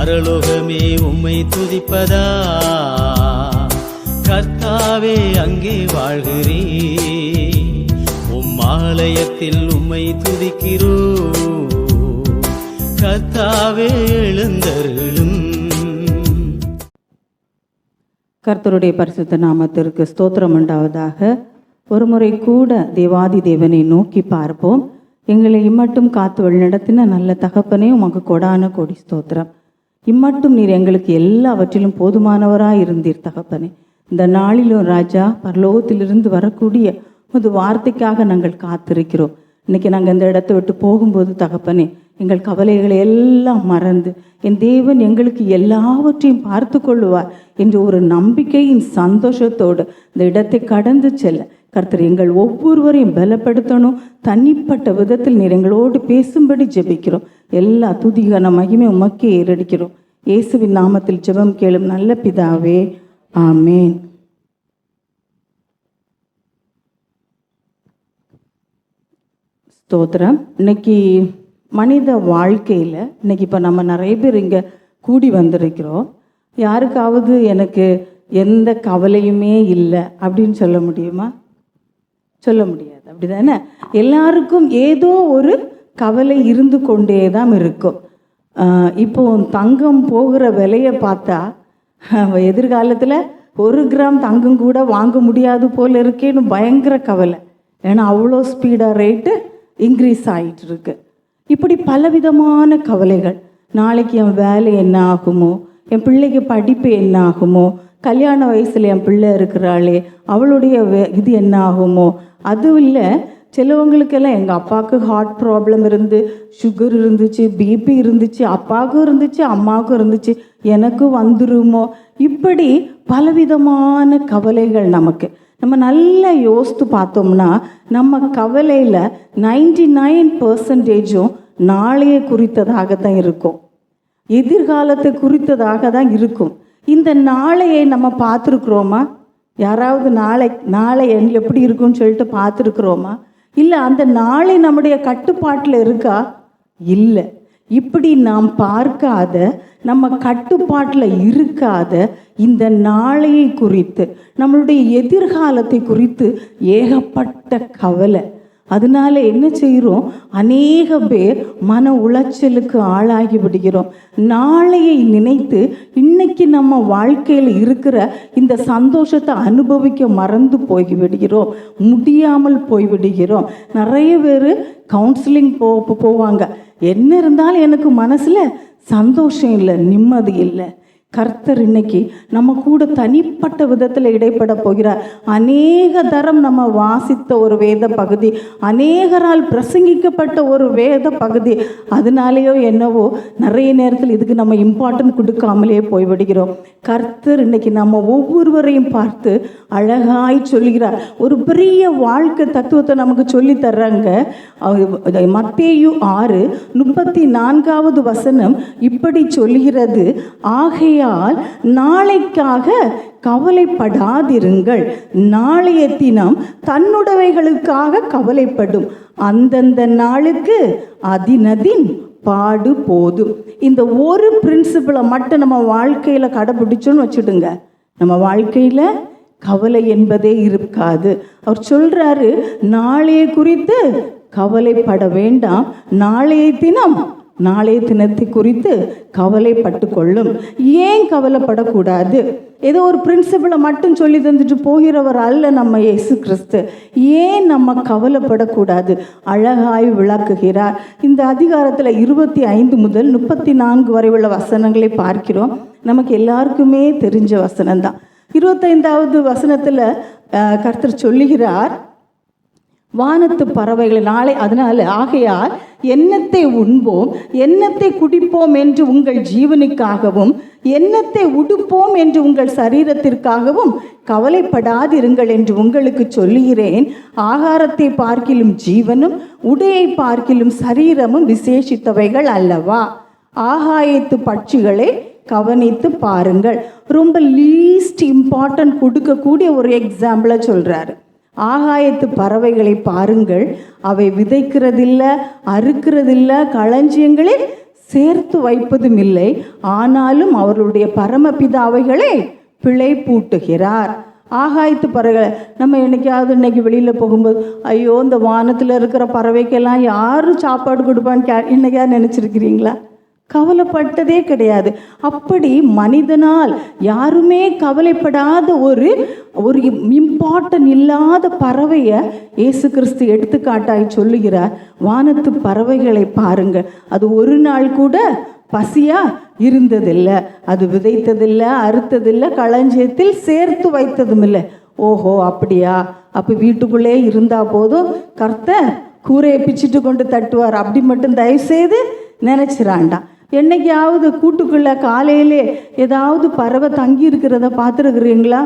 பரலோகமே உம்மை துதிப்பதா? கர்த்தாவே அங்கே வாழ்கிறே உம் ஆலயத்தில் உம்மை துதிக்கிறோ கர்த்தாவே எழுந்தருளும். கர்த்தருடைய பரிசுத்த நாமத்திற்கு ஸ்தோத்திரம் உண்டாவதாக. ஒருமுறை கூட தேவாதி தேவனை நோக்கி பார்ப்போம். எங்களை இம்மட்டும் காத்து வழிநடத்தின நல்ல தகப்பனே உமக்கு கொடான கோடி ஸ்தோத்திரம். இம்மட்டும் நீர் எங்களுக்கு எல்லாவற்றிலும் போதுமானவராய் இருந்தீர் தகப்பனே. இந்த நாளிலும் ராஜா பரலோகத்திலிருந்து வரக்கூடிய உமது வார்த்தைக்காக நாங்கள் காத்திருக்கிறோம். இன்னைக்கு நாங்கள் இந்த இடத்தை விட்டு போகும்போது தகப்பனே எங்கள் கவலைகளை எல்லாம் மறந்து என் தேவன் எங்களுக்கு எல்லாவற்றையும் பார்த்து கொள்ளுவார் என்ற ஒரு நம்பிக்கையின் சந்தோஷத்தோடு இந்த இடத்தை கடந்து செல்ல கர்த்தர் எங்கள் ஒவ்வொருவரையும் பலப்படுத்தணும். தனிப்பட்ட விதத்தில் நீர் எங்களோடு பேசும்படி ஜெபிக்கிறோம். எல்லா துதிகன மகிமை உமக்கே ஏறடிக்கிறோம். இயேசுவின் நாமத்தில் ஜெபம் கேளும் நல்ல பிதாவே ஆமேன். ஸ்தோத்திரம். இன்னைக்கு மனித வாழ்க்கையில் இன்னைக்கு இப்போ நம்ம நிறைய பேர் இங்கே கூடி வந்திருக்கிறோம். யாருக்காவது எனக்கு எந்த கவலையுமே இல்லை அப்படின்னு சொல்ல முடியுமா? சொல்ல முடியாது. அப்படி தானே எல்லாருக்கும் ஏதோ ஒரு கவலை இருந்து கொண்டே தான் இருக்கும். இப்போ தங்கம் போகிற விலையை பார்த்தா எதிர்காலத்தில் ஒரு கிராம் தங்கம் கூட வாங்க முடியாது போல் இருக்கேன்னு பயங்கர கவலை. ஏன்னா அவ்வளோ ஸ்பீடாக ரேட்டு இன்க்ரீஸ் ஆகிட்டு இருக்கு. இப்படி பலவிதமான கவலைகள். நாளைக்கு என் வேலை என்ன ஆகுமோ என் பிள்ளைக்கு படிப்பு என்ன ஆகுமோ கல்யாண வயசில் என் பிள்ளை இருக்கிறாளே அவளுடைய வே- இது என்ன ஆகுமோ அதுவும் இல்லை சிலவங்களுக்கெல்லாம் எங்கள் அப்பாவுக்கு ஹார்ட் ப்ராப்ளம் இருந்து சுகர் இருந்துச்சு பிபி இருந்துச்சு அப்பாவுக்கும் இருந்துச்சு அம்மாவுக்கும் இருந்துச்சு எனக்கும் வந்துருமோ? இப்படி பலவிதமான கவலைகள் நமக்கு. நம்ம நல்லா யோசித்து பார்த்தோம்னா நம்ம கவலையில் நைன்டி நைன் பர்சன்டேஜும் நாளைய குறித்ததாக தான் இருக்கும். எதிர்காலத்தை குறித்ததாக தான் இருக்கும். இந்த நாளையை நம்ம பார்த்துருக்குறோமா? யாராவது நாளை நாளை எப்படி இருக்கும்னு சொல்லிட்டு பார்த்துருக்குறோமா? இல்லை அந்த நாளை நம்முடைய கட்டுப்பாட்டில் இருக்கா? இல்லை. இப்படி நாம் பார்க்காத நம்ம கட்டுப்பாட்டில் இருக்காத இந்த நாளையை குறித்து நம்மளுடைய எதிர்காலத்தை குறித்து ஏகப்பட்ட கவலை. அதனால என்ன செய்கிறோம் அநேக பேர் மன உளைச்சலுக்கு ஆளாகி விடுகிறோம். நாளையை நினைத்து இன்னைக்கு நம்ம வாழ்க்கையில் இருக்கிற இந்த சந்தோஷத்தை அனுபவிக்க மறந்து போய்விடுகிறோம் முடியாமல் போய் விடுகிறோம். நிறைய பேர் கவுன்சிலிங் போ- போவாங்க. என்ன இருந்தாலும் எனக்கு மனசில் சந்தோஷம் இல்லை நிம்மதி இல்லை. கர்த்தர் இன்னைக்கு நம்ம கூட தனிப்பட்ட விதத்தில் இடைப்பட போகிறார். அநேக தரம் நம்ம வாசித்த ஒரு வேத பகுதி அநேகரால் பிரசங்கிக்கப்பட்ட ஒரு வேத பகுதி அதனாலேயோ என்னவோ நிறைய நேரத்தில் இதுக்கு நம்ம இம்பார்ட்டன்ட் கொடுக்காமலே போய்விடுகிறோம். கர்த்தர் இன்னைக்கு நம்ம ஒவ்வொருவரையும் பார்த்து அழகாய் சொல்கிறார். ஒரு பெரிய வாழ்க்கை தத்துவத்தை நமக்கு சொல்லி தர்றாங்க. மத்தேயு ஆறு முப்பத்தி நான்காவது வசனம் இப்படி சொல்கிறது ஆகைய ஆகையால் நாளைக்காக கவலைப்படாதிருங்கள். நாளைய தினம் தன்னுடவைகளுக்காக கவலைப்படும். அந்தந்த நாளுக்கு அதினதின் பாடு போதும். இந்த ஒரு பிரின்சிபலை மட்டும் நம்ம வாழ்க்கையில் கடைபிடிச்சோன்னு வச்சுடுங்க. நம்ம வாழ்க்கையில் கவலை என்பதே இருக்காது. அவர் சொல்றாரு நாளைய குறித்து கவலைப்பட வேண்டாம். நாளைய தினம் நாளைய தினத்தை குறித்து கவலைப்பட்டு கொள்ளும் ஏன் கவலைப்படக்கூடாது? ஏதோ ஒரு பிரின்சிபலை மட்டும் சொல்லி தந்துட்டு போகிறவர் அல்ல நம்ம இயேசு கிறிஸ்து. ஏன் நம்ம கவலைப்படக்கூடாது? அழகாய் விளக்குகிறார். இந்த அதிகாரத்தில் இருபத்தி ஐந்து முதல் முப்பத்தி நான்கு வரை உள்ள வசனங்களை பார்க்கிறோம். நமக்கு எல்லாருக்குமே தெரிஞ்ச வசனம்தான். இருபத்தைந்தாவது வசனத்தில் கர்த்தர் சொல்லுகிறார் வானத்து பறவைகள் நாளை அதனால் ஆகையால் எண்ணத்தை உண்போம் எண்ணத்தை குடிப்போம் என்று உங்கள் ஜீவனுக்காகவும் எண்ணத்தை உடுப்போம் என்று உங்கள் சரீரத்திற்காகவும் கவலைப்படாதிருங்கள் என்று உங்களுக்கு சொல்லுகிறேன். ஆகாரத்தை பார்க்கிலும் ஜீவனும் உடையை பார்க்கிலும் சரீரமும் விசேஷித்தவைகள் அல்லவா? ஆகாயத்து பட்சிகளை கவனித்து பாருங்கள். ரொம்ப லீஸ்ட் இம்பார்ட்டன்ட் கொடுக்கக்கூடிய ஒரு எக்ஸாம்பிளை சொல்கிறாரு ஆகாயத்து பறவைகளை பாருங்கள். அவை விதைக்கிறதில்ல அறுக்கிறதில்ல களஞ்சியங்களில் சேர்த்து வைப்பதும் இல்லை ஆனாலும் அவர்களுடைய பரமபிதா அவைகளை பிழை பூட்டுகிறார் ஆகாயத்து பறவைகளை நம்ம என்னைக்காவது இன்னைக்கு வெளியில் போகும்போது ஐயோ இந்த வானத்தில் இருக்கிற பறவைக்கெல்லாம் யார் சாப்பாடு கொடுப்பான்னு கே இன்னைக்கா நினச்சிருக்கிறீங்களா? கவலைப்பட்டதே கிடையாது. அப்படி மனிதனால் யாருமே கவலைப்படாத ஒரு ஒரு இம்பார்ட்டன் இல்லாத பறவையை இயேசு கிறிஸ்து எடுத்துக்காட்டாய் சொல்லுகிறார். வானத்து பறவைகளை பாருங்க. அது ஒரு நாள் கூட பசியா இருந்ததில்லை. அது விதைத்ததில்லை அறுத்ததில்லை களஞ்சியத்தில் சேர்த்து வைத்ததும் இல்லை ஓஹோ அப்படியா? அப்போ வீட்டுக்குள்ளே இருந்தா போதும் கர்த்த கூரையை பிச்சுட்டு கொண்டு தட்டுவார். அப்படி மட்டும் தயவுசெய்து நினைச்சிராண்டாம். என்னைக்காவது கூட்டுக்குள்ள காலையிலே ஏதாவது பறவை தங்கி இருக்கிறத பார்த்துருக்குறீங்களா?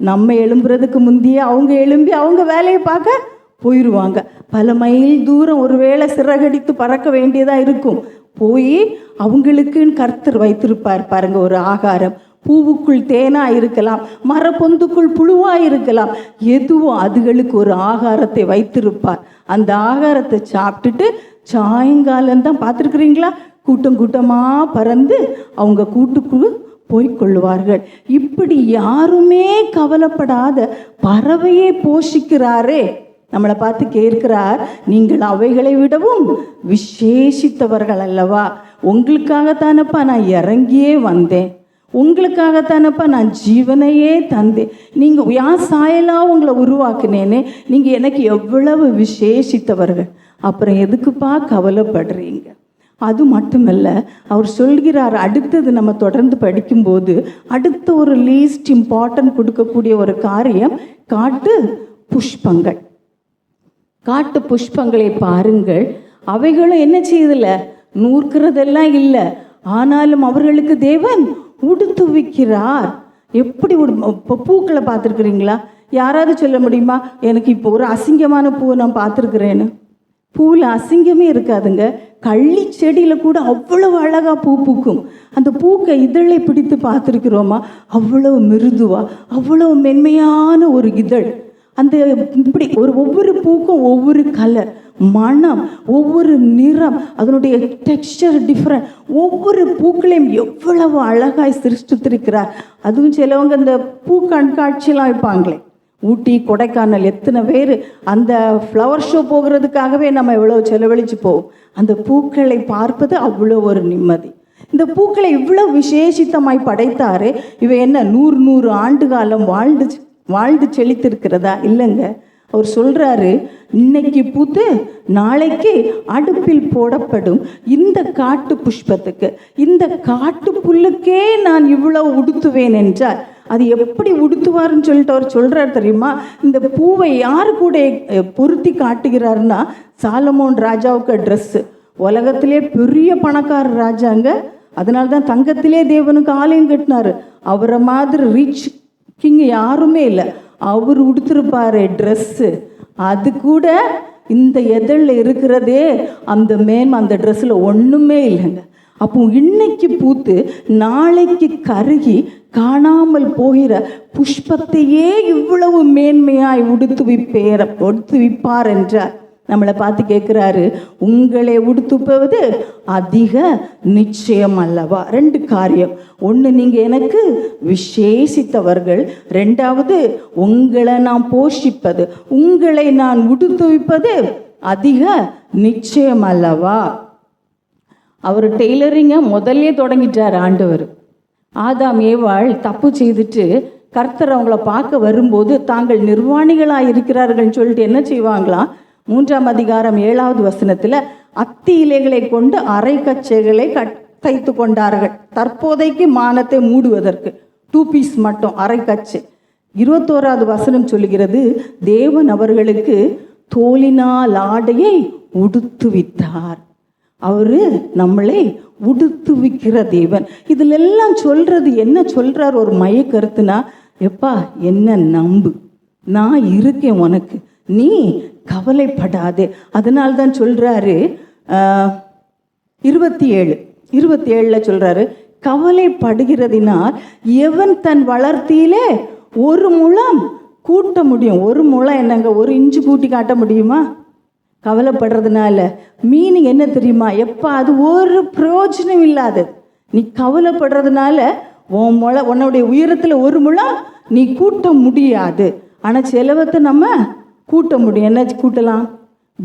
நம்ம எழும்புறதுக்கு முந்தையே அவங்க எழும்பி அவங்க வேலையை பார்க்க போயிடுவாங்க பல மைல் தூரம் ஒருவேளை சிறகடித்து பறக்க வேண்டியதாக இருக்கும். போய் அவங்களுக்குன்னு கர்த்தர் வைத்திருப்பார் பாருங்க ஒரு ஆகாரம். பூவுக்குள் தேனா இருக்கலாம் மரப்பொந்துக்குள் புழுவா இருக்கலாம். எதுவும் அதுகளுக்கு ஒரு ஆகாரத்தை வைத்திருப்பார். அந்த ஆகாரத்தை சாப்பிட்டுட்டு சாயங்காலம் தான் பார்த்துருக்குறீங்களா? கூட்டம் கூட்டமாக பறந்து அவங்க கூட்டுக்குழு போய்க்கொள்வார்கள் இப்படி யாருமே கவலைப்படாத பறவையை போஷிக்கிறாரே. நம்மளை பார்த்து கேட்கிறார் நீங்கள் அவைகளை விடவும் விசேஷித்தவர்கள் அல்லவா? உங்களுக்காகத்தானப்பா நான் இறங்கியே வந்தேன். உங்களுக்காகத்தானப்பா நான் ஜீவனையே தந்தேன். நீங்கள் யார் சாயலாக உங்களை உருவாக்குனேனே? நீங்கள் எனக்கு எவ்வளவு விசேஷித்தவர்கள். அப்புறம் எதுக்குப்பா கவலைப்படுறீங்க? அது மட்டுமல்ல அவர் சொல்கிறார் அடுத்தது நம்ம தொடர்ந்து படிக்கும்போது அடுத்த ஒரு லீஸ்ட் இம்பார்ட்டன்ட் கொடுக்கக்கூடிய ஒரு காரியம் காட்டு புஷ்பங்கள். காட்டு புஷ்பங்களை பாருங்கள். அவைகளும் என்ன செய்யுதில்ல? நூற்கிறதெல்லாம் இல்லை. ஆனாலும் அவர்களுக்கு தேவன் உடுத்துவிக்கிறார் எப்படி இப்போ பூக்களை பார்த்துருக்குறீங்களா? யாராவது சொல்ல முடியுமா? எனக்கு இப்போ ஒரு அசிங்கமான பூவை நான் பார்த்துருக்குறேன்னு. பூவில் அசிங்கமே இருக்காதுங்க. கள்ளி செடியில் கூட அவ்வளவு அழகாக பூ பூக்கும். அந்த பூக்கை இதழை பிடித்து பார்த்துருக்குறோமா? அவ்வளவு மிருதுவா அவ்வளவு மென்மையான ஒரு இதழ். அந்த இப்படி ஒரு ஒவ்வொரு பூக்கும் ஒவ்வொரு கலர் மனம் ஒவ்வொரு நிறம் அதனுடைய டெக்ஸ்டர் டிஃப்ரெண்ட் ஒவ்வொரு பூக்களையும் எவ்வளவு அழகாய் சிருஷ்டித்திருக்கிறார். அதுவும் சிலவங்க இந்த பூ கண்காட்சியெலாம் வைப்பாங்களே. ஊட்டி கொடைக்கானல் எத்தனை பேர் அந்த ஃப்ளவர் ஷோ போகிறதுக்காகவே நம்ம எவ்வளோ செலவழித்து போவோம் அந்த பூக்களை பார்ப்பது அவ்வளோ ஒரு நிம்மதி. இந்த பூக்களை இவ்வளோ விசேஷித்தமாய் படைத்தாரு இவை என்ன நூறு நூறு ஆண்டு காலம் வாழ்ந்து வாழ்ந்து செழித்திருக்கிறதா? இல்லைங்க. அவர் சொல்றாரு இன்னைக்கு பூத்து நாளைக்கு அடுப்பில் போடப்படும் இந்த காட்டு புஷ்பத்துக்கு இந்த காட்டு புல்லுக்கே நான் இவ்வளவு உடுத்துவேன் என்றார். அது எப்படி உடுத்துவார்னு சொல்லிட்டு அவர் சொல்கிறார் தெரியுமா? இந்த பூவை யார் கூட பொருத்தி காட்டுகிறாருன்னா சாலமோன் ராஜாவுக்கு ட்ரெஸ்ஸு உலகத்திலே பெரிய பணக்கார ராஜாங்க அதனால தான் தங்கத்திலே தேவனுக்கு ஆலயம் கட்டினாரு. அவரை மாதிரி ரிச் கிங் யாருமே இல்லை. அவர் உடுத்திருப்பாரு ட்ரெஸ்ஸு அது கூட இந்த எதழில் இருக்கிறதே அந்த மேன் அந்த ட்ரெஸ்ஸில் ஒன்றுமே இல்லைங்க. அப்போ இன்னைக்கு பூத்து நாளைக்கு கருகி காணாமல் போகிற புஷ்பத்தையே இவ்வளவு மேன்மையாய் உடுத்துவிப்பேர உடுத்துவிப்பார் என்றார். நம்மளை பார்த்து கேட்குறாரு உங்களை உடுத்துப்பது அதிக நிச்சயம் அல்லவா? ரெண்டு காரியம். ஒன்று நீங்கள் எனக்கு விசேஷித்தவர்கள். ரெண்டாவது உங்களை நான் போஷிப்பது. உங்களை நான் உடுத்துவிப்பது அதிக நிச்சயம் அல்லவா? அவர் டெய்லரிங்கை முதல்லே தொடங்கிட்டார் ஆண்டவர். ஆதாம் ஏவாள் தப்பு செய்துட்டு கர்த்தர் அவங்கள பார்க்க வரும்போது தாங்கள் நிர்வாணிகளாக இருக்கிறார்கள்னு சொல்லிட்டு என்ன செய்வாங்களாம் மூன்றாம் அதிகாரம் ஏழாவது வசனத்தில் அத்தி இலைகளை கொண்டு அரை கச்சைகளை கட் தைத்து கொண்டார்கள். தற்போதைக்கு மானத்தை மூடுவதற்கு. டூ பீஸ் மட்டும் அரை கச்சை. இருபத்தோராவது வசனம் சொல்லுகிறது தேவன் அவர்களுக்கு தோலினால் ஆடையை உடுத்துவித்தார் அவர் நம்மளை உடுத்துவிக்கிற தேவன். இதில் எல்லாம் சொல்கிறது என்ன சொல்கிறார் ஒரு மைய கருத்துனா எப்பா என்ன நம்பு? நான் இருக்கேன் உனக்கு. நீ கவலைப்படாதே. அதனால தான் சொல்கிறாரு இருபத்தி ஏழு இருபத்தி ஏழில் சொல்கிறாரு கவலைப்படுகிறதினால் எவன் தன் வளர்த்தியிலே ஒரு முழம் கூட்ட முடியும். ஒரு முழம் என்னங்க? ஒரு இன்ச்சு கூட்டி காட்ட முடியுமா? கவலைப்படுறதுனால மீனிங் என்ன தெரியுமா? எப்போ அது ஒரு பிரயோஜனம் இல்லாதது நீ கவலைப்படுறதுனால உன் முளை உன்னுடைய உயரத்தில் ஒரு முழம் நீ கூட்ட முடியாது. ஆனால் செலவத்தை நம்ம கூட்ட முடியும். என்ன கூட்டலாம்?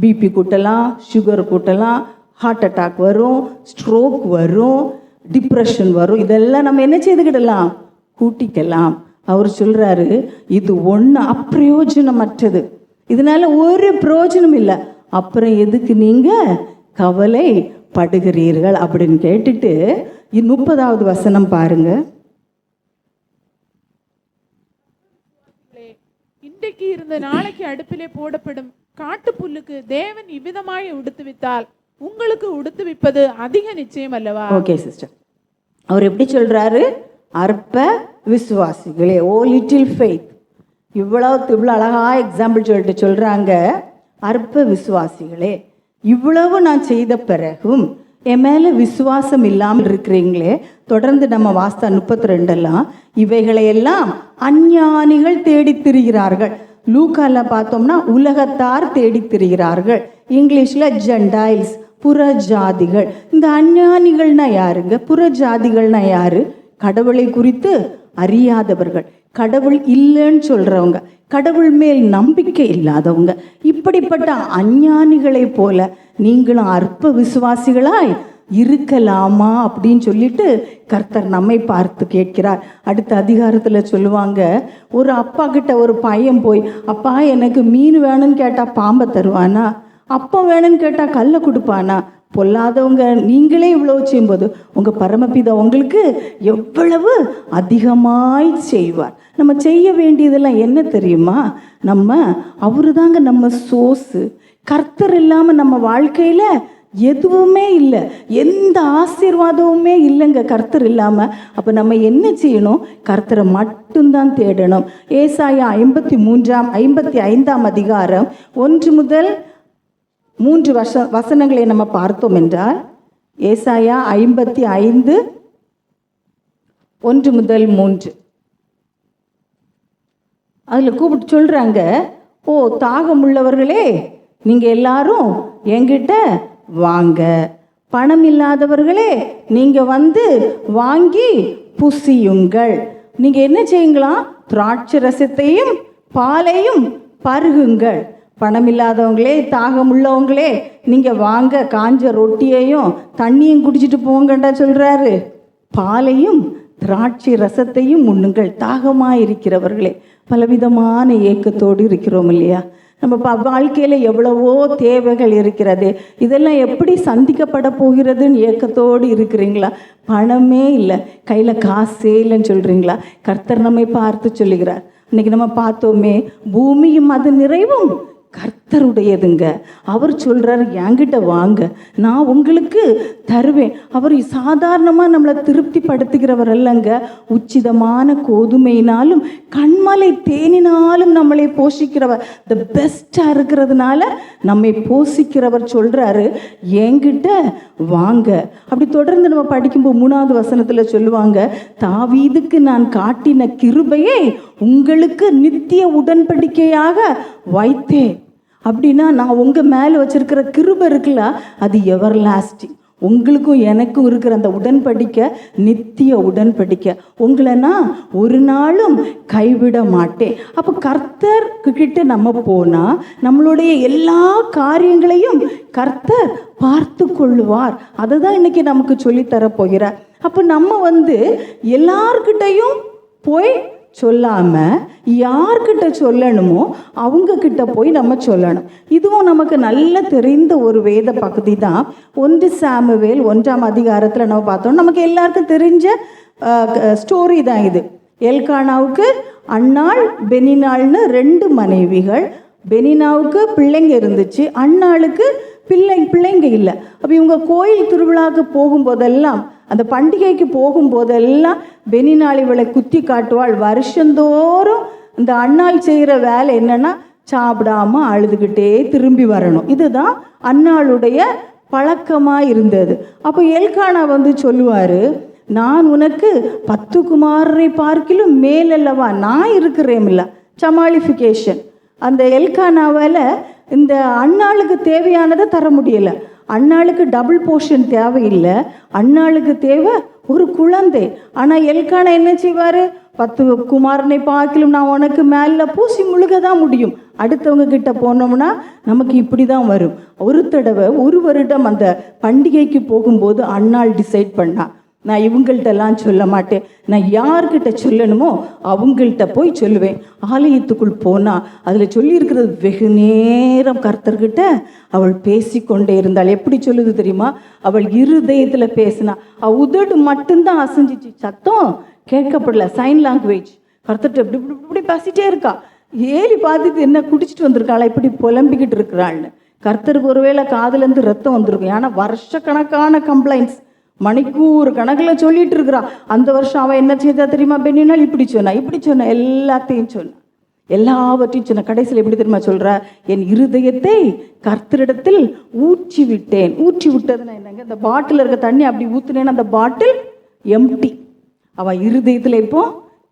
பிபி கூட்டலாம் சுகர் கூட்டலாம் ஹார்ட் அட்டாக் வரும் ஸ்ட்ரோக் வரும் டிப்ரெஷன் வரும். இதெல்லாம் நம்ம என்ன செய்துக்கிடலாம்? கூட்டிக்கலாம். அவர் சொல்கிறாரு இது ஒன்று அப்பிரயோஜனமற்றது. இதனால ஒரு பிரயோஜனம் இல்லை. அப்புறம் எதுக்கு நீங்க கவலை படுகிறீர்கள் அப்படின்னு கேட்டுட்டு முப்பதாவது வசனம் பாருங்க. இன்றைக்கு இருந்த நாளைக்கு அடுப்பிலே போடப்படும் காட்டு புல்லுக்கு தேவன் இவ்விதமாய் உடுத்துவித்தால் உங்களுக்கு உடுத்துவிப்பது அதிக நிச்சயம் அல்லவா? ஓகே சிஸ்டர் அவர் எப்படி சொல்றாரு? அற்ப விசுவாசிகளே ஓ லிட்டில் ஃபெய்த் இவ்வளவு இவ்வளோ அழகா எக்ஸாம்பிள் சொல்லிட்டு சொல்றாங்க. அற்ப விசுவாசிகளே இவ்வளவு நான் செய்த பிறகும் என் மேலே விசுவாசம் இல்லாமல் இருக்கிறீங்களே. தொடர்ந்து நம்ம வாஸ்தா முப்பத்தி ரெண்டெல்லாம் இவைகளையெல்லாம் அஞ்ஞானிகள் தேடித் திரிகிறார்கள். லூக்கால பார்த்தோம்னா உலகத்தார் தேடித் திரிகிறார்கள். இங்கிலீஷ்ல ஜென்டைல்ஸ் புற ஜாதிகள் இந்த அஞ்ஞானிகள்னா யாருங்க? புற ஜாதிகள்னா யாரு? கடவுளை குறித்து அறியாதவர்கள். கடவுள் இல்லைன்னு சொல்றவங்க கடவுள் மேல் நம்பிக்கை இல்லாதவங்க இப்படிப்பட்ட அஞ்ஞானிகளைப் போல நீங்களும் அற்ப விசுவாசிகளாய் இருக்கலாமா அப்படின்னு சொல்லிட்டு கர்த்தர் நம்மை பார்த்து கேட்கிறார். அடுத்த அதிகாரத்தில் சொல்லுவாங்க ஒரு அப்பா கிட்ட ஒரு பையன் போய் அப்பா எனக்கு மீன் வேணும்னு கேட்டால் பாம்பை தருவானா? அப்பா வேணும்னு கேட்டால் கல்லை கொடுப்பானா? பொல்லாதவங்க நீங்களே இவ்வளவு செய்யும்போது உங்கள் பரமபிதா உங்களுக்கு எவ்வளவு அதிகமாய் செய்வார். நம்ம செய்ய வேண்டியதெல்லாம் என்ன தெரியுமா? நம்ம அவரு தாங்க நம்ம சோசு கர்த்தர் இல்லாமல் நம்ம வாழ்க்கையில் எதுவுமே இல்லை. எந்த ஆசீர்வாதமுமே இல்லைங்க கர்த்தர் இல்லாமல் அப்போ நம்ம என்ன செய்யணும்? கர்த்தரை மட்டும்தான் தேடணும். ஏசாயா ஐம்பத்தி மூன்றாம் ஐம்பத்தி ஐந்தாம் அதிகாரம் ஒன்று முதல் மூன்று வச வசனங்களை நம்ம பார்த்தோம் என்றால் ஏசாயா ஐம்பத்தி ஐந்து ஒன்று முதல் மூன்று. அதில் கூப்பிட்டு சொல்கிறாங்க ஓ தாகம் உள்ளவர்களே நீங்கள் எல்லாரும் எங்கிட்ட வாங்க. பணம் இல்லாதவர்களே நீங்கள் வந்து வாங்கி புசியுங்கள். நீங்கள் என்ன செய்யுங்களாம்? திராட்சை ரசத்தையும் பாலையும் பருகுங்கள். பணம் இல்லாதவங்களே தாகம் உள்ளவங்களே நீங்கள் வாங்க காஞ்ச ரொட்டியையும் தண்ணியும் குடிச்சிட்டு போங்கண்டா சொல்கிறாரு பாலையும் திராட்சை ரசத்தையும் உண்ணுங்கள். தாகமாக இருக்கிறவர்களே பலவிதமான ஏக்கத்தோடு இருக்கிறோம் இல்லையா? நம்ம ப வாழ்க்கையில் எவ்வளவோ தேவைகள் இருக்கிறது. இதெல்லாம் எப்படி சந்திக்கப்பட போகிறதுன்னு ஏக்கத்தோடு இருக்கிறீங்களா? பணமே இல்லை. கையில் காசே இல்லைன்னு சொல்கிறீங்களா கர்த்தர் நம்மை பார்த்து சொல்லுகிறார். இன்னைக்கு நம்ம பார்த்தோமே பூமியும் அது நிறைவும். carta. கர்த்தருடையதுங்க அவர் சொல்கிறார் என்கிட்ட வாங்க. நான் உங்களுக்கு தருவேன். அவர் சாதாரணமாக நம்மளை திருப்தி படுத்துகிறவர் அல்லங்க. உச்சிதமான கோதுமையினாலும் கண்மலை தேனினாலும் நம்மளை போஷிக்கிறவர். த பெஸ்ட்டாக இருக்கிறதுனால நம்மை போஷிக்கிறவர் சொல்கிறாரு என்கிட்ட வாங்க. அப்படி தொடர்ந்து நம்ம படிக்கும்போது மூணாவது வசனத்தில் சொல்லுவாங்க தாவீதுக்கு நான் காட்டின கிருபையை உங்களுக்கு நித்திய உடன்படிக்கையாக வைத்தேன். அப்படின்னா நான் உங்கள் மேலே வச்சிருக்கிற கிருப இருக்குல்ல அது எவர் லாஸ்டிங் உங்களுக்கும் எனக்கும் இருக்கிற அந்த உடன்படிக்கை நித்திய உடன்படிக்கை. உங்களை நான் ஒரு நாளும் கைவிட மாட்டேன். அப்போ கர்த்தர் கிட்ட நம்ம போனால் நம்மளுடைய எல்லா காரியங்களையும் கர்த்தர் பார்த்து கொள்ளுவார். அதை தான் இன்னைக்கு நமக்கு சொல்லித்தர போகிறார் அப்போ நம்ம வந்து எல்லார்கிட்டையும் போய் சொல்லாம யார்கிட்ட சொல்லணுமோ அவங்க கிட்ட போய் நம்ம சொல்லணும். இதுவும் நமக்கு நல்ல தெரிந்த ஒரு வேத பகுதி தான். ஒன்று சாமுவேல் ஒன்றாம் அதிகாரத்தில் நம்ம பார்த்தோம். நமக்கு எல்லாருக்கும் தெரிஞ்ச ஸ்டோரி தான் இது. எல்கானாவுக்கு அன்னாள் பெனினாள்னு ரெண்டு மனைவிகள். பெனினாவுக்கு பிள்ளைங்க இருந்துச்சு. அன்னாளுக்கு பிள்ளை பிள்ளைங்க இல்லை. அப்போ இவங்க கோயில் திருவிழாவுக்கு போகும்போதெல்லாம் அந்த பண்டிகைக்கு போகும்போதெல்லாம் பெனினாள் இவளை குத்தி காட்டுவாள். வருஷந்தோறும் இந்த அண்ணாள் செய்கிற வேலை என்னன்னா சாப்பிடாம அழுதுகிட்டே திரும்பி வரணும். இதுதான் அண்ணாளுடைய பழக்கமாக இருந்தது. அப்போ எல்கானா வந்து சொல்லுவார் நான் உனக்கு பத்து குமாரரை பார்க்கிலும் மேலல்லவா நான் இருக்கிறேமில்ல சமாளிஃபிகேஷன். அந்த எல்கானாவால் இந்த அண்ணாளுக்கு தேவையானதை தர முடியலை. அண்ணாளுக்கு டபுள் போர்ஷன் தேவையில்லை. அண்ணாளுக்கு தேவை ஒரு குழந்தை. ஆனால் எல்கான என்ன செய்வார்? பத்து குமாரனை பார்க்கலும் நான் உனக்கு மேலே பூசி முழுக தான் முடியும். அடுத்தவங்க கிட்ட போனோம்னா நமக்கு இப்படி தான் வரும். ஒரு தடவை ஒரு வருடம் அந்த பண்டிகைக்கு போகும்போது அண்ணாள் டிசைட் பண்ணா. நான் இவங்கள்ட்டெல்லாம் சொல்ல மாட்டேன். நான் யார்கிட்ட சொல்லணுமோ அவங்கள்ட்ட போய் சொல்லுவேன். ஆலயத்துக்குள் போனால் அதில் சொல்லியிருக்கிறது வெகு நேரம் கர்த்தர்கிட்ட அவள் பேசிக்கொண்டே இருந்தாள். எப்படி சொல்லுது தெரியுமா? அவள் இருதயத்தில் பேசினா அவள் உதடு மட்டும்தான் அசைஞ்சிச்சு. சத்தம் கேட்கப்படல. சைன் லாங்குவேஜ் கர்த்தர்கிட்ட இப்படி இப்படி இப்படி பேசிட்டே இருக்கா. ஏலி பார்த்துட்டு என்ன குடிச்சிட்டு வந்திருக்காளா? இப்படி புலம்பிக்கிட்டு இருக்கிறாள்னு. கர்த்தருக்கு ஒருவேளை காதுலேருந்து ரத்தம் வந்திருக்கும். ஏன்னா வருஷக்கணக்கான கம்ப்ளைண்ட்ஸ் மணிக்கூர் கணக்கில் சொல்லிட்டு இருக்கிறான். அந்த வருஷம் அவன் என்ன செய்தா தெரியுமா பெண்ணினால்? இப்படி சொன்னா இப்படி சொன்ன எல்லாத்தையும் சொன்ன எல்லாவற்றையும் சொன்ன கடைசியில் எப்படி தெரியுமா சொல்றா? என் இருதயத்தை கர்த்தரிடத்தில் ஊற்றி விட்டேன் ஊற்றி விட்டதுன்னா என்னங்க? இந்த பாட்டில் இருக்க தண்ணி அப்படி ஊத்துனேன்னா அந்த பாட்டில் எம்டி அவன் இருதயத்தில் இப்போ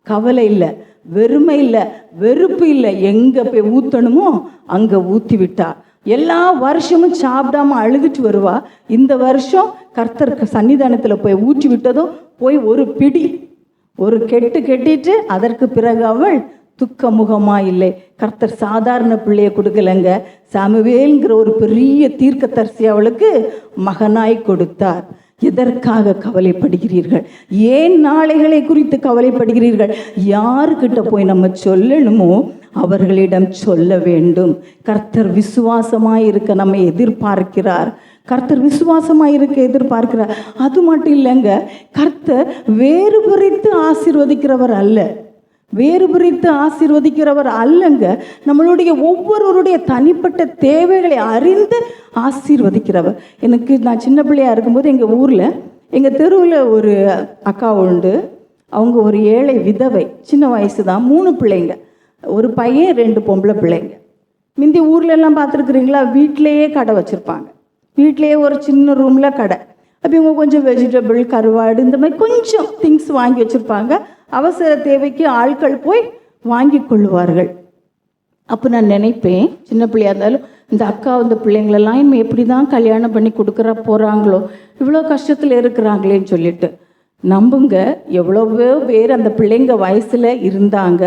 கவலை இல்லை வெறுமை இல்லை வெறுப்பு இல்லை. எங்கே போய் ஊற்றணுமோ அங்கே ஊற்றி விட்டா எல்லா வருஷமும் சாப்பிடாம அழுதுட்டு வருவா. இந்த வருஷம் கர்த்தருக்கு சன்னிதானத்தில் போய் ஊற்றி விட்டதும் போய் ஒரு பிடி ஒரு கெட்டு கெட்டிட்டு அதற்கு பிறகு அவள் துக்க முகமா இல்லை கர்த்தர் சாதாரண பிள்ளைய கொடுக்கலங்க. சாமுவேல்ங்கிற ஒரு பெரிய தீர்க்கதரிசி அவளுக்கு மகனாய் கொடுத்தார். எதற்காக கவலைப்படுகிறீர்கள்? ஏன் நாளைகளை குறித்து கவலைப்படுகிறீர்கள்? யாருக்கிட்ட போய் நம்ம சொல்லணுமோ அவர்களிடம் சொல்ல வேண்டும். கர்த்தர் விசுவாசமாய் இருக்க நம்ம எதிர்பார்க்கிறார். கர்த்தர் விசுவாசமாக இருக்க எதிர்பார்க்கிறார். அது மட்டும் இல்லைங்க கர்த்தர் வேறு பிரித்து அல்ல. வேறு பிரித்து அல்லங்க நம்மளுடைய ஒவ்வொருவருடைய தனிப்பட்ட தேவைகளை அறிந்து ஆசீர்வதிக்கிறவர். எனக்கு நான் சின்ன பிள்ளையாக இருக்கும்போது எங்கள் ஊரில் எங்கள் தெருவில் ஒரு அக்கா உண்டு. அவங்க ஒரு ஏழை விதவை சின்ன வயசு தான் மூணு பிள்ளைங்க. ஒரு பையன் ரெண்டு பொம்பளை பிள்ளைங்க. முந்தி ஊர்லெல்லாம் பார்த்துருக்குறீங்களா வீட்டிலேயே கடை வச்சுருப்பாங்க. வீட்டிலேயே ஒரு சின்ன ரூமில் கடை. அப்போ இவங்க கொஞ்சம் வெஜிடபிள் கருவாடு இந்த மாதிரி கொஞ்சம் திங்ஸ் வாங்கி வச்சுருப்பாங்க. அவசர தேவைக்கு ஆட்கள் போய் வாங்கி கொள்வார்கள். அப்போ நான் நினைப்பேன் சின்ன பிள்ளையாக இருந்தாலும் இந்த அக்கா இந்த பிள்ளைங்களெல்லாம் இனிமே எப்படி தான் கல்யாணம் பண்ணி கொடுக்குற போகிறாங்களோ இவ்வளோ கஷ்டத்தில் இருக்கிறாங்களேன்னு சொல்லிட்டு. நம்புங்க எவ்வளவோ பேர் அந்த பிள்ளைங்க வயசில் இருந்தாங்க.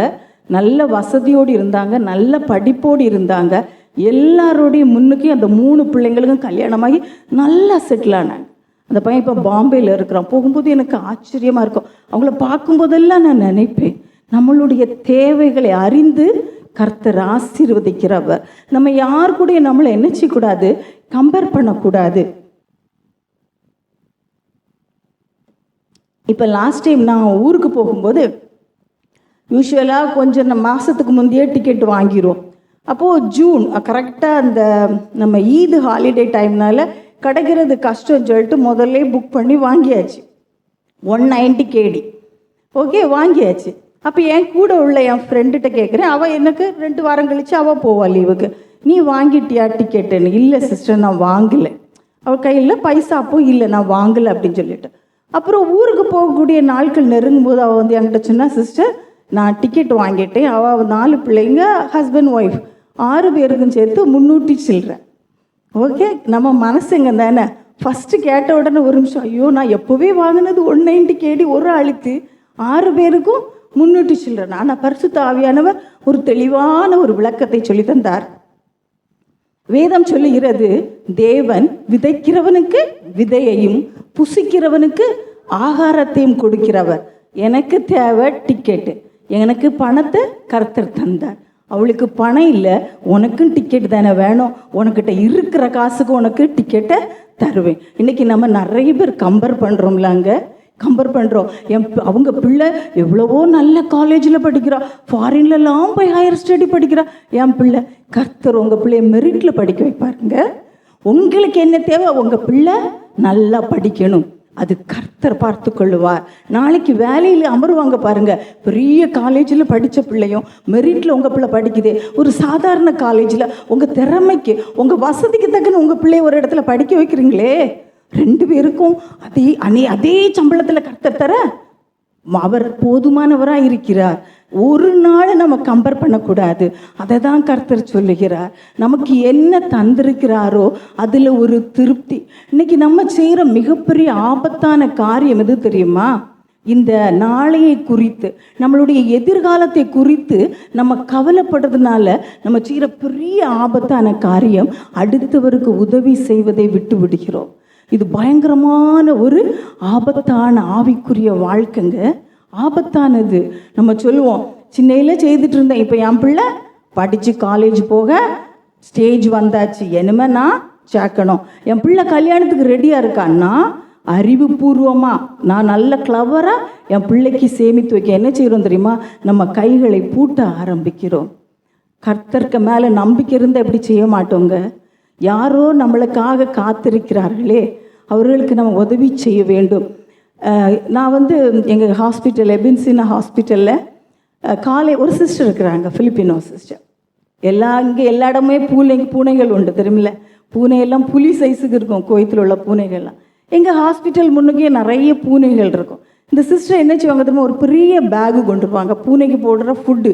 நல்ல வசதியோடு இருந்தாங்க நல்ல படிப்போடு இருந்தாங்க. எல்லாரோடைய முன்னுக்கும் அந்த மூணு பிள்ளைங்களுக்கும் கல்யாணமாகி நல்லா செட்டில் ஆனாங்க. அந்த பையன் இப்போ பாம்பேயில் இருக்கிறான். போகும்போது எனக்கு ஆச்சரியமாக இருக்கும். அவங்கள பார்க்கும்போதெல்லாம் நான் நினைப்பேன். நம்மளுடைய தேவைகளை அறிந்து கர்த்தர் ஆசீர்வதிக்கிறவர். நம்ம யார் கூட நம்மளை நினைச்சிக்கூடாது கம்பேர் பண்ணக்கூடாது. இப்போ லாஸ்ட் டைம் நான் ஊருக்கு போகும்போது யூஸ்வலாக கொஞ்சம் மாதத்துக்கு முந்தையே டிக்கெட் வாங்கிடுவோம் அப்போது ஜூன் கரெக்டாக அந்த நம்ம ஈது ஹாலிடே டைம்னால கிடைக்கிறது கஷ்டம்னு சொல்லிட்டு முதல்ல புக் பண்ணி வாங்கியாச்சு. ஒன் நைன்ட்டி கேடி ஓகே வாங்கியாச்சு. அப்போ என் கூட உள்ள என் ஃப்ரெண்டுகிட்ட கேட்குறேன் அவள் எனக்கு ரெண்டு வாரம் கழிச்சு அவள் போவாள் லீவுக்கு நீ வாங்கிட்டியா டிக்கெட்டுன்னு இல்லை சிஸ்டர் நான் வாங்கலை. அவள் கையில் பைசா அப்போ இல்லை நான் வாங்கலை அப்படின்னு சொல்லிட்டு. அப்புறம் ஊருக்கு போகக்கூடிய நாட்கள் நெருங்கும் போது அவள் வந்து என்கிட்ட சொன்னா சிஸ்டர் நான் டிக்கெட் வாங்கிட்டேன். அவள் நாலு பிள்ளைங்க ஹஸ்பண்ட் ஒய்ஃப் ஆறு பேருக்கும் சேர்த்து முன்னூட்டி சில்லுறேன் ஓகே நம்ம மனசுங்க தானே? ஃபஸ்ட்டு கேட்ட உடனே ஒரு நிமிஷம் ஐயோ நான் எப்போவே வாங்கினது ஒன் நைன்டி கேடி ஒரு அழுத்து. ஆறு பேருக்கும் முன்னூற்றி சில்லுறேன் ஆனால் பரிசு தாவியானவர் ஒரு தெளிவான ஒரு விளக்கத்தை சொல்லி தந்தார். வேதம் சொல்லுகிறது தேவன் விதைக்கிறவனுக்கு விதையையும் புசிக்கிறவனுக்கு ஆகாரத்தையும் கொடுக்கிறவர். எனக்கு தேவை டிக்கெட்டு எனக்கு பணத்தை கர்த்தர் தந்தார். அவளுக்கு பணம் இல்லை உனக்கும் டிக்கெட் தானே வேணும். உனக்கிட்ட இருக்கிற காசுக்கு உனக்கு டிக்கெட்டை தருவேன். இன்னைக்கு நம்ம நிறைய பேர் கம்பேர் பண்ணுறோம்லாங்க கம்பேர் பண்ணுறோம் என் பி- அவங்க பிள்ளை எவ்வளவோ நல்ல காலேஜில் படிக்கிறா. ஃபாரின்லலாம் போய் ஹையர் ஸ்டடி படிக்கிறா. என் பிள்ளை கர்த்தர் உங்கள் பிள்ளைய மெரிட்டில் படிக்க வைப்பாருங்க. உங்களுக்கு என்ன தேவை? உங்கள் பிள்ளை நல்லா படிக்கணும். அது கர்த்தர் பார்த்து கொள்ளுவார். நாளைக்கு வேலையில் அமருவாங்க பாருங்க. பெரிய காலேஜில் படித்த பிள்ளையும் மெரிட்டில் உங்கள் பிள்ளை படிக்குதே. ஒரு சாதாரண காலேஜில் உங்கள் திறமைக்கு உங்கள் வசதிக்கு தக்கன உங்கள் பிள்ளைய ஒரு இடத்துல படிக்க வைக்கிறீங்களே. ரெண்டு பேருக்கும் அதே அனே அதே சம்பளத்தில் கர்த்தர் தர அவர் போதுமானவராக இருக்கிறார். ஒரு நாள் நம்ம கம்பேர் பண்ணக்கூடாது. அதை தான் கர்த்தர் சொல்லுகிறார். நமக்கு என்ன தந்திருக்கிறாரோ அதில் ஒரு திருப்தி. இன்னைக்கு நம்ம செய்கிற மிகப்பெரிய ஆபத்தான காரியம் எது தெரியுமா? இந்த நாளையை குறித்து நம்மளுடைய எதிர்காலத்தை குறித்து நம்ம கவலைப்படுறதுனால நம்ம செய்கிற பெரிய ஆபத்தான காரியம் அடுத்தவருக்கு உதவி செய்வதை விட்டு விடுகிறோம். இது பயங்கரமான ஒரு ஆபத்தான ஆவிக்குரிய வாழ்க்கைங்க. ஆபத்தானது. நம்ம சொல்லுவோம் சின்னையில் செய்துட்டு இருந்தேன். இப்போ என் பிள்ளை படித்து காலேஜ் போக ஸ்டேஜ் வந்தாச்சு. என்னமே நான் சேர்க்கணும். என் பிள்ளை கல்யாணத்துக்கு ரெடியாக இருக்கான்னா அறிவுபூர்வமாக நான் நல்ல கிளவராக என் பிள்ளைக்கு சேமித்து வைக்க என்ன செய்கிறோம் தெரியுமா? நம்ம கைகளை பூட்ட ஆரம்பிக்கிறோம். கர்த்தருக்கு மேலே நம்பிக்கை இருந்தால் எப்படி செய்ய மாட்டோங்க? யாரோ நம்மளுக்காக காத்திருக்கிறார்களே அவர்களுக்கு நம்ம உதவி செய்ய வேண்டும். நான் வந்து எங்கள் ஹாஸ்பிட்டல் எபின்சினா ஹாஸ்பிட்டலில் காலை ஒரு சிஸ்டர் இருக்கிறாங்க ஃபிலிப்பினோ சிஸ்டர். எல்லா இங்கே எல்லா இடமே பூனை பூனைகள் உண்டு தெரியுமில்ல? பூனையெல்லாம் புலி சைஸுக்கு இருக்கும் கோயத்தில் உள்ள பூனைகள்லாம். எங்கள் ஹாஸ்பிட்டல் முன்னுக்கே நிறைய பூனைகள் இருக்கும். இந்த சிஸ்டர் என்ன செய்வாங்க தெரியுமா? ஒரு பெரிய பேகு கொண்டுருவாங்க பூனைக்கு போடுற ஃபுட்டு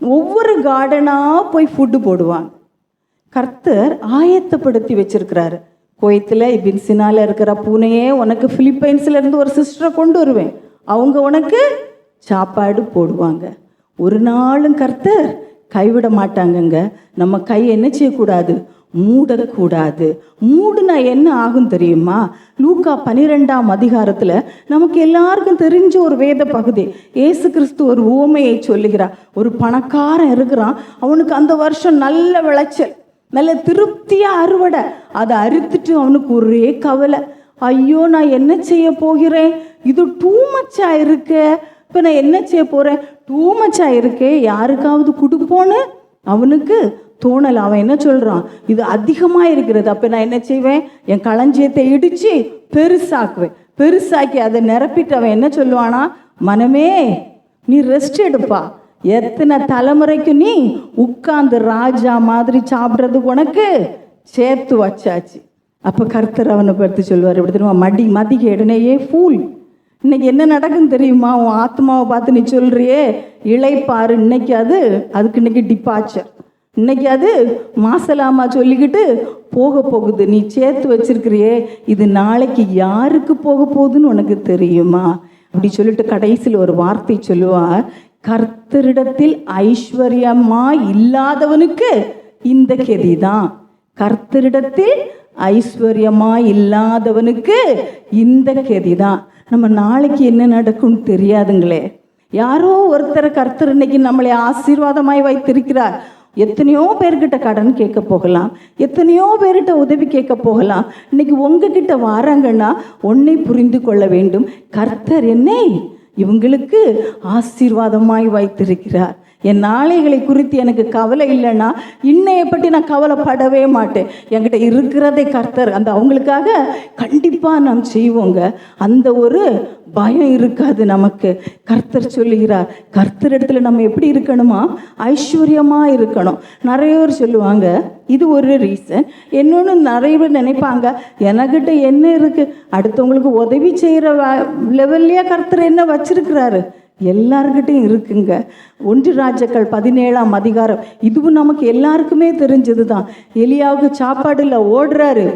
ஒவ்வொரு கார்டனாக போய் ஃபுட்டு போடுவாங்க. கர்த்தர் ஆயத்தப்படுத்தி வச்சிருக்கிறாரு. குவைத்தில் பின்சினால இருக்கிற பூனையே உனக்கு பிலிப்பைன்ஸ்ல இருந்து ஒரு சிஸ்டரை கொண்டு வருவேன். அவங்க உனக்கு சாப்பாடு போடுவாங்க. ஒரு நாளும் கர்த்தர் கைவிட மாட்டாங்கங்க. நம்ம கை என்ன செய்யக்கூடாது? மூடக்கூடாது. மூடுனா என்ன ஆகும் தெரியுமா? லூக்கா பனிரெண்டாம் அதிகாரத்தில் நமக்கு எல்லாருக்கும் தெரிஞ்ச ஒரு வேத பகுதி. ஏசு கிறிஸ்து ஒரு ஊமையை சொல்லுகிறார். ஒரு பணக்காரன் இருக்கிறான். அவனுக்கு அந்த வருஷம் நல்ல விளைச்சல். நல்ல திருப்தியாக அறுவடை. அதை அறுத்துட்டு அவனுக்கு ஒரே கவலை. ஐயோ நான் என்ன செய்ய போகிறேன்? இது டூ மச்சா இருக்கு. இப்போ நான் என்ன செய்ய போகிறேன் டூ மச்சா இருக்கே. யாருக்காவது கொடுப்போன்னு? அவனுக்கு தோணலை. அவன் என்ன சொல்கிறான் இது அதிகமாக இருக்கிறது. அப்போ நான் என்ன செய்வேன்? என் களஞ்சியத்தை இடித்து பெருசாக்குவேன். பெருசாக்கி அதை நிரப்பிட்டு அவன் என்ன சொல்லுவானா? மனமே நீ ரெஸ்ட் எடுப்பா. எத்தனை தலைமுறைக்கு நீ உட்கார்ந்து ராஜா மாதிரி சாப்பிட்றதுக்கு உனக்கு? சேர்த்து வச்சாச்சு. அப்போ கர்த்தர் அவனை பார்த்து சொல்லுவார் இப்படி தெரியுமா? மடி மதிக்க உடனேயே ஃபூல் இன்னைக்கு என்ன நடக்குன்னு தெரியுமா? உன் ஆத்மாவை பார்த்து நீ சொல்றியே இளைப்பாரு. இன்னைக்கு அது அதுக்கு இன்னைக்கு டிபாச்சர் இன்னைக்கு அது மாசலாமா சொல்லிக்கிட்டு போக போகுது. நீ சேர்த்து வச்சிருக்கிறியே இது நாளைக்கு யாருக்கு போக போகுதுன்னு உனக்கு தெரியுமா? அப்படி சொல்லிட்டு கடைசியில் ஒரு வார்த்தை சொல்லுவா கர்த்தரிடத்தில் ஐஸ்வர்யமா இல்லாதவனுக்கு இந்த கெதி தான் கர்த்தரிடத்தில் ஐஸ்வர்யமா இல்லாதவனுக்கு இந்த கெதி தான் நம்ம நாளைக்கு என்ன நடக்கும்னு தெரியாதுங்களே. யாரோ ஒருத்தர் கர்த்தர் இன்னைக்கு நம்மளை ஆசீர்வாதமாய் வைத்திருக்கிறார். எத்தனையோ பேர்கிட்ட கடன் கேட்க போகலாம். எத்தனையோ பேர்கிட்ட உதவி கேட்க போகலாம். இன்னைக்கு உங்ககிட்ட வாராங்கன்னா ஒன்னை புரிந்து கொள்ள வேண்டும். கர்த்தர் என்னை இவங்களுக்கு ஆசீர்வாதமாய் வைத்திருக்கிறார். என் நாளைகளை குறித்து எனக்கு கவலை இல்லைன்னா இன்னையை பற்றி நான் கவலைப்படவே மாட்டேன். என்கிட்ட இருக்கிறதே கர்த்தர். அந்த அவங்களுக்காக கண்டிப்பாக நாம் செய்வோங்க. அந்த ஒரு பயம் இருக்காது நமக்கு. கர்த்தர் சொல்லுகிறார் கர்த்தர் இடத்துல நம்ம எப்படி இருக்கணுமா? ஐஸ்வர்யமாக இருக்கணும். நிறைய பேர் சொல்லுவாங்க இது ஒரு ரீசன் இன்னொன்று நிறைய பேர் நினைப்பாங்க எனக்கிட்ட என்ன இருக்குது அடுத்தவங்களுக்கு உதவி செய்கிற லெவல்லையே கர்த்தர் என்ன வச்சிருக்கிறாரு? எல்லார்கிட்டையும் இருக்குங்க. ஒன்று ராஜாக்கள் பதினேழாம் அதிகாரம் இதுவும் நமக்கு எல்லாருக்குமே தெரிஞ்சது தான் எலியாவுக்கு சாப்பாடுல ஓடுறாரு.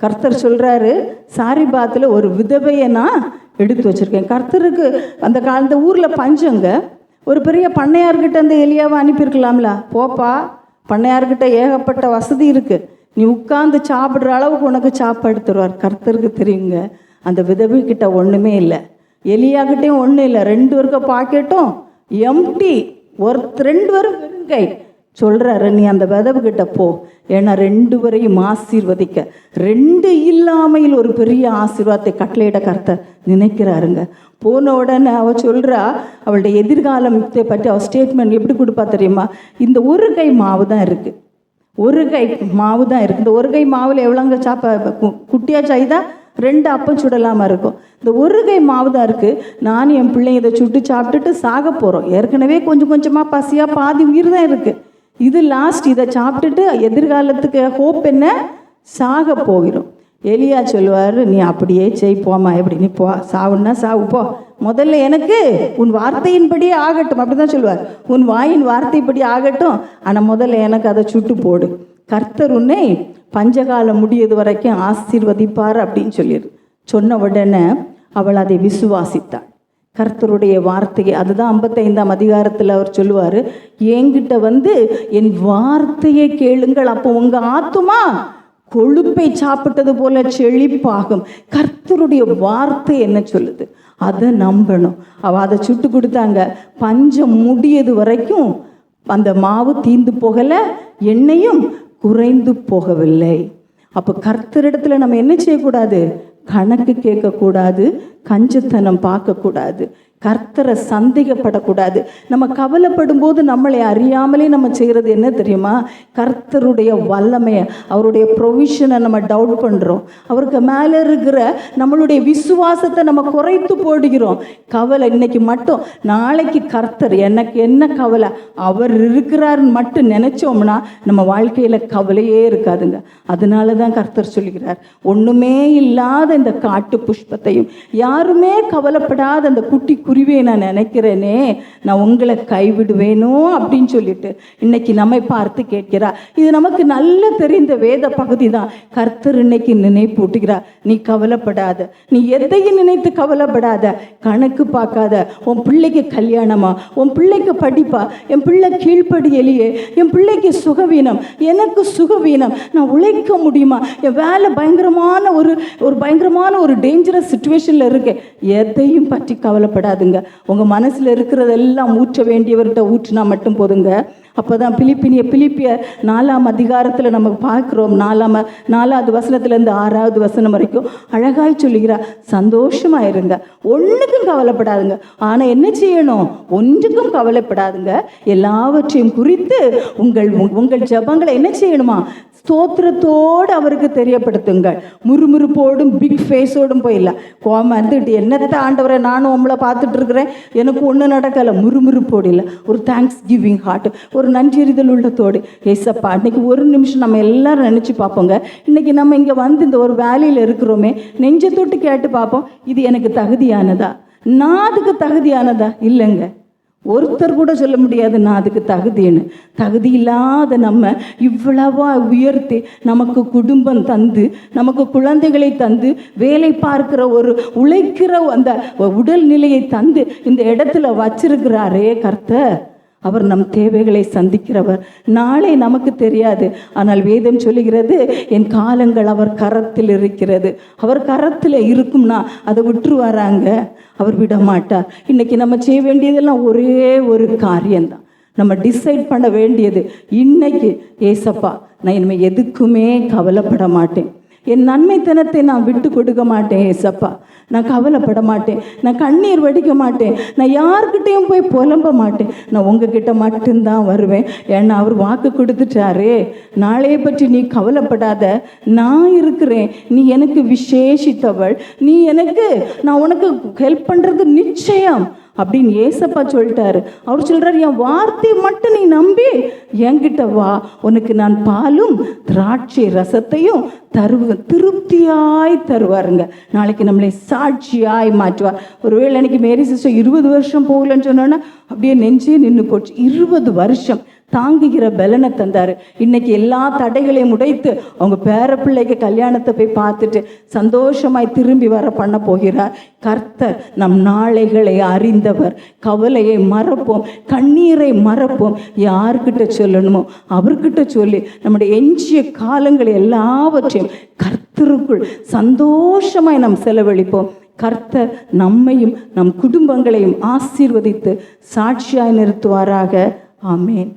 கர்த்தர் சொல்றாரு சாரிபாத்தில் ஒரு விதவையை நான் எடுத்து வச்சுருக்கேன். கர்த்தருக்கு அந்த கா அந்த ஊரில் பஞ்சங்க. ஒரு பெரிய பண்ணையார்கிட்ட அந்த எலியாவை அனுப்பியிருக்கலாம்ல. போப்பா பண்ணையார்கிட்ட ஏகப்பட்ட வசதி இருக்குது நீ உட்காந்து சாப்பிட்ற அளவுக்கு உனக்கு சாப்பாடு தருவார். கர்த்தருக்கு தெரியுங்க. அந்த விதவிக்கிட்ட கிட்ட ஒன்றுமே இல்லை. எலியாகிட்டையும் ஒன்றும் இல்லை. ரெண்டு பேருக்க பாக்கெட்டும் எம்டி ஒரு ரெண்டு பேரும் வெறுங்கை சொல்கிறாரு நீ அந்த விதவு கிட்ட போ. ஏன்னா ரெண்டு வரையும் ஆசீர்வதிக்க. ரெண்டு இல்லாமையில் ஒரு பெரிய ஆசீர்வாதத்தை கட்டளையிட கர்த்தர் நினைக்கிறாருங்க. போன உடனே அவ சொல்கிறா அவளுடைய எதிர்காலத்தை பற்றி அவள் ஸ்டேட்மெண்ட் எப்படி கொடுப்பா தெரியுமா? இந்த ஒரு கை மாவு தான் இருக்குது ஒரு கை மாவு தான் இருக்குது இந்த ஒரு கை மாவில் எவ்வளோங்க சாப்பா கு- குட்டியா செய்தா ரெண்டு அப்பம் சுடலாமல் இருக்கும். இந்த ஒரு கை மாவு தான் இருக்குது நானும் என் பிள்ளைங்க இதை சுட்டு சாப்பிட்டுட்டு சாக போகிறோம் ஏற்கனவே கொஞ்சம் கொஞ்சமாக பசியாக பாதி உயிர் தான் இருக்குது இது லாஸ்ட் இதை சாப்பிட்டுட்டு எதிர்காலத்துக்கு ஹோப் என்ன? சாக போகிறோம். எலியா சொல்லுவார் நீ அப்படியே செய் போமா எப்படி நீ போ. சாவுன்னா சாவு போ. முதல்ல எனக்கு உன் வார்த்தையின்படியே ஆகட்டும் அப்படி தான் சொல்லுவார். உன் வாயின் வார்த்தைப்படி ஆகட்டும் ஆனால் முதல்ல எனக்கு அதை சுட்டு போடு. கர்த்தர் உன்னை பஞ்சகாலம் முடியது வரைக்கும் ஆசீர்வதிப்பார் அப்படின்னு சொல்லிடு சொன்ன உடனே அவள் அதை விசுவாசித்தாள் கர்த்தருடைய வார்த்தையை அதுதான் ஐம்பத்தைந்தாம் அதிகாரத்தில் அவர் சொல்லுவார் என்கிட்ட வந்து என் வார்த்தையை கேளுங்கள் அப்போ உங்கள் ஆத்துமா கொழுப்பை சாப்பிட்டது போல செழிப்பாகும். கர்த்தருடைய வார்த்தை என்ன சொல்லுது? அதை நம்பணும். அவ அதை சுட்டு கொடுத்தாங்க. பஞ்சம் முடியது வரைக்கும் அந்த மாவு தீந்து போகலை எண்ணெயும் குறைந்து போகவில்லை. அப்போ கர்த்தரிடத்துல நம்ம என்ன செய்யக்கூடாது? கணக்கு கேட்கக்கூடாது கஞ்சத்தனம் பார்க்கக்கூடாது. கர்த்தரை சந்தேகப்படக்கூடாது. நம்ம கவலைப்படும் போது நம்மளை அறியாமலே நம்ம செய்கிறது என்ன தெரியுமா? கர்த்தருடைய வல்லமையை அவருடைய ப்ரொவிஷனை நம்ம டவுட் பண்ணுறோம் அவருக்கு மேலே இருக்கிற நம்மளுடைய விசுவாசத்தை நம்ம குறைத்து போடுகிறோம். கவலை இன்னைக்கு மட்டும் நாளைக்கு கர்த்தர் எனக்கு என்ன கவலை? அவர் இருக்கிறாருன்னு மட்டும் நினச்சோம்னா நம்ம வாழ்க்கையில் கவலையே இருக்காதுங்க. அதனால தான் கர்த்தர் சொல்கிறார் ஒன்றுமே இல்லாத இந்த காட்டு புஷ்பத்தையும் யாருமே கவலைப்படாத அந்த குட்டி குருவியை நான் நினைக்கிறேனே. நான் உங்களை கைவிடுவேனோ அப்படின்னு சொல்லிட்டு இன்னைக்கு நம்மை பார்த்து கேட்கிறா. இது நமக்கு நல்ல தெரிந்த வேத பகுதி தான் கர்த்தர் இன்னைக்கு நினைப்பூட்டுகிறார். நீ கவலைப்படாத. நீ எதையும் நினைத்து கவலைப்படாத. கணக்கு பார்க்காத. உன் பிள்ளைக்கு கல்யாணமா? உன் பிள்ளைக்கு படிப்பா? என் பிள்ளை கீழ்ப்படி எலியே என் பிள்ளைக்கு சுகவீனம்? எனக்கு சுகவீனம்? நான் உழைக்க முடியுமா? என் வேலை பயங்கரமான ஒரு ஒரு பயங்கரமான ஒரு டேஞ்சரஸ் சுச்சுவேஷனில் இருக்கேன். எதையும் பற்றி கவலைப்படாதுங்க உங்கள் மனசில் இருக்கிறதெல்லாம் ஊற்ற வேண்டியவர்கிட்ட ஊற்றினா மட்டும் போதுங்க. அப்போ தான் பிலிப்பினிய பிலிப்பிய நாலாம் அதிகாரத்தில் நம்ம பார்க்குறோம். நாலாம் நாலாவது வசனத்துலேருந்து ஆறாவது வசனம் வரைக்கும் அழகாய் சொல்லுகிறார் சந்தோஷமாக இருங்க ஒன்றுக்கும் கவலைப்படாதுங்க. ஆனால் என்ன செய்யணும்? ஒன்றுக்கும் கவலைப்படாதுங்க. எல்லாவற்றையும் குறித்து உங்கள் உங்கள் ஜபங்களை என்ன செய்யணுமா? ஸ்தோத்திரத்தோடு அவருக்கு தெரியப்படுத்துங்கள். முறுமுறுப்போடும் பிக் ஃபேஸோடும் போயிடலாம். கோமா இருந்துட்டு என்னத்தை ஆண்டவரை நானும் உங்களை பார்த்துட்டு இருக்கிறேன் எனக்கு ஒன்றும் நடக்கலை. முறுமுறுப்போடு இல்லை ஒரு தேங்க்ஸ் கிவிங் ஹார்ட் ஒரு நன்றியறிதல் உள்ளத்தோடு. ஏசப்பா இன்றைக்கி ஒரு நிமிஷம் நம்ம எல்லாரும் நினச்சி பார்ப்போங்க. இன்னைக்கு நம்ம இங்கே வந்து இந்த ஒரு வேலையில் இருக்கிறோமே நெஞ்ச தொட்டு கேட்டு பார்ப்போம். இது எனக்கு தகுதியானதா? நான் அதுக்கு தகுதியானதா? இல்லைங்க. ஒருத்தர் கூட சொல்ல முடியாது நான் அதுக்கு தகுதின்னு. தகுதி இல்லாத நம்ம இவ்வளவா உயர்த்தி நமக்கு குடும்பம் தந்து நமக்கு குழந்தைகளை தந்து வேலை பார்க்கிற ஒரு உழைக்கிற அந்த உடல் நிலையை தந்து இந்த இடத்துல வச்சிருக்கிறாரே கர்த்தர். அவர் நம் தேவைகளை சந்திக்கிறவர். நாளை நமக்கு தெரியாது. ஆனால் வேதம் சொல்லுகிறது என் காலங்கள் அவர் கரத்தில் இருக்கிறது. அவர் கரத்தில் இருக்கும்னா அதை விட்டுருவாராங்க? அவர் விட மாட்டார் இன்னைக்கு நம்ம செய்ய வேண்டியதெல்லாம் ஒரே ஒரு காரியம்தான். நம்ம டிசைட் பண்ண வேண்டியது இன்னைக்கு ஏசப்பா நான் இனிமேல் எதுக்குமே கவலைப்பட மாட்டேன். என் நன்மைத்தனத்தை நான் விட்டு கொடுக்க மாட்டேன் ஏசப்பா. நான் கவலைப்பட மாட்டேன். நான் கண்ணீர் வடிக்க மாட்டேன். நான் யார்கிட்டேயும் போய் புலம்ப மாட்டேன். நான் உங்ககிட்ட மட்டும்தான் வருவேன். ஏன்னா அவர் வாக்கு கொடுத்துட்டாரே. நாளைய பற்றி நீ கவலைப்படாத. நான் இருக்கிறேன். நீ எனக்கு விசேஷித்தவள். நீ எனக்கு நான் உனக்கு ஹெல்ப் பண்ணுறது நிச்சயம். அப்படின்னு ஏசப்பா சொல்லிட்டாரு. அவர் சொல்றாரு என் வார்த்தை மட்டும் நீ நம்பி என்கிட்ட வா. உனக்கு நான் பாலும் திராட்சை ரசத்தையும் தருவ திருப்தியாய் தருவாருங்க. நாளைக்கு நம்மளை சாட்சியாய் மாற்றுவார். ஒருவேளை எனக்கு மேரி சிஸ்டர் இருபது வருஷம் போகலன்னு சொன்னோன்னா அப்படியே நெஞ்சே நின்று போச்சு. இருபது வருஷம். தாங்குகிற பலனை தந்தார். இன்னைக்கு எல்லா தடைகளையும் உடைத்து அவங்க பேர பிள்ளைக்கு கல்யாணத்தை போய் பார்த்துட்டு சந்தோஷமாய் திரும்பி வர பண்ண போகிறார். கர்த்தர் நம் நாளைகளை அறிந்தவர். கவலையை மறப்போம். கண்ணீரை மறப்போம். யார்கிட்ட சொல்லணுமோ அவர்கிட்ட சொல்லி நம்முடைய எஞ்சிய காலங்களை எல்லாவற்றையும் கர்த்தருக்குள் சந்தோஷமாய் நாம் செலவழிப்போம். கர்த்தர் நம்மையும் நம் குடும்பங்களையும் ஆசீர்வதித்து சாட்சியாய் நிறுத்துவாராக. ஆமேன்.